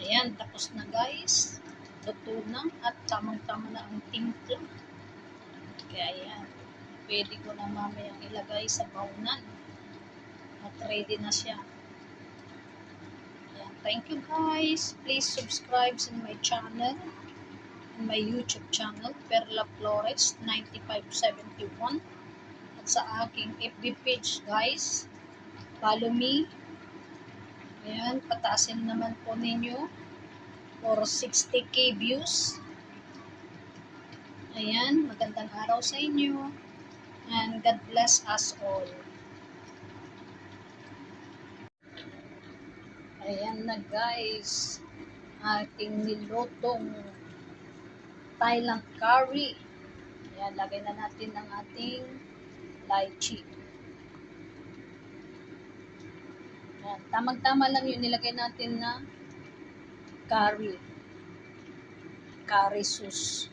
Ayan, tapos na guys. Luto na at tamang-tama na ang timpla. Kaya ayan, pwede ko na mamayang ilagay sa baunan. At ready na siya. Ayan, thank you guys. Please subscribe in my channel. In my YouTube channel, Perla Flores 9571. At sa aking FB page guys. Follow me. Ayan, pataasin naman po ninyo for 60k views. Ayan, magandang araw sa inyo. And God bless us all. Ayan na guys. Ating nilutong Thailand curry. Ayan, lagay na natin ang ating lychee. Ayan, tamang-tama lang yung nilagay natin na curry. Curry sauce.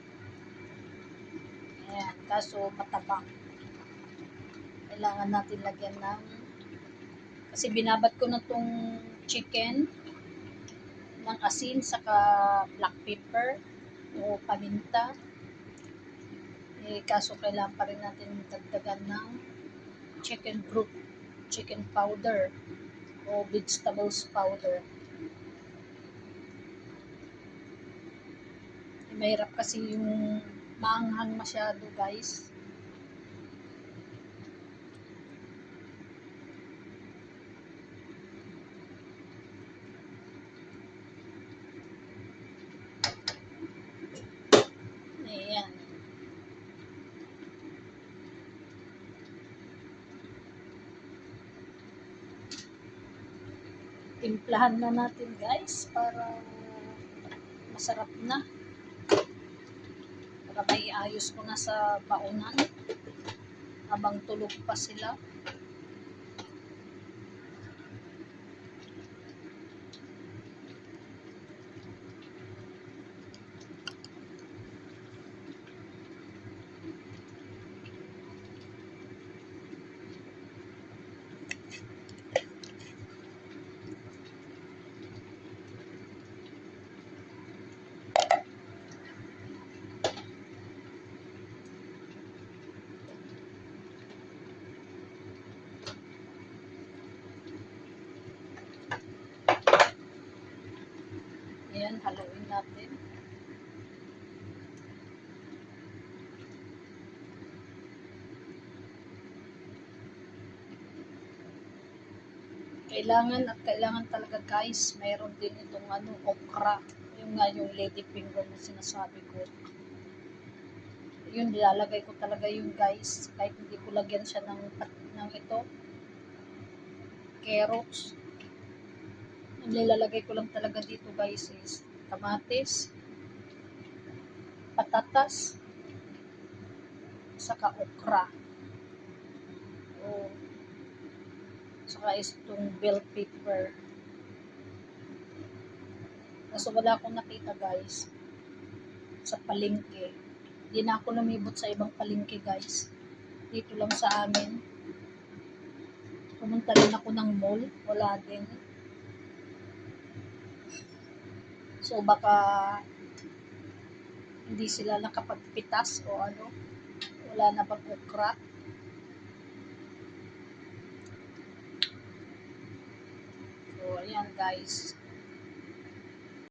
Ayan, kaso matabang. Kailangan natin lagyan ng kasi binabat ko na tong chicken ng asin saka black pepper o paminta. Eh, kaso kailangan pa rin natin dagdagan ng chicken broth, chicken powder o vegetables powder. Mahirap kasi yung maanghang masyado guys. Ayan. Timplahan na natin guys para masarap na. Para may ayos ko na sa baunan habang tulog pa sila. Ayan, haluin natin. Kailangan at kailangan talaga guys, mayroon din itong ano, okra. Yung nga yung lady finger na sinasabi ko. Yun, nilalagay ko talaga yung guys. Kahit hindi ko lagyan siya ng, ng ito. Carrots. Nilalagay ko lang talaga dito guys is kamatis, patatas, saka okra. O, saka is itong bell pepper. Kaso wala akong nakita guys sa palengke. Hindi na ako lumibot sa ibang palengke guys. Dito lang sa amin. Pumunta rin ako ng mall. Wala din. So baka hindi sila nakapagpitas o ano. Wala na bang okra. So ayan guys.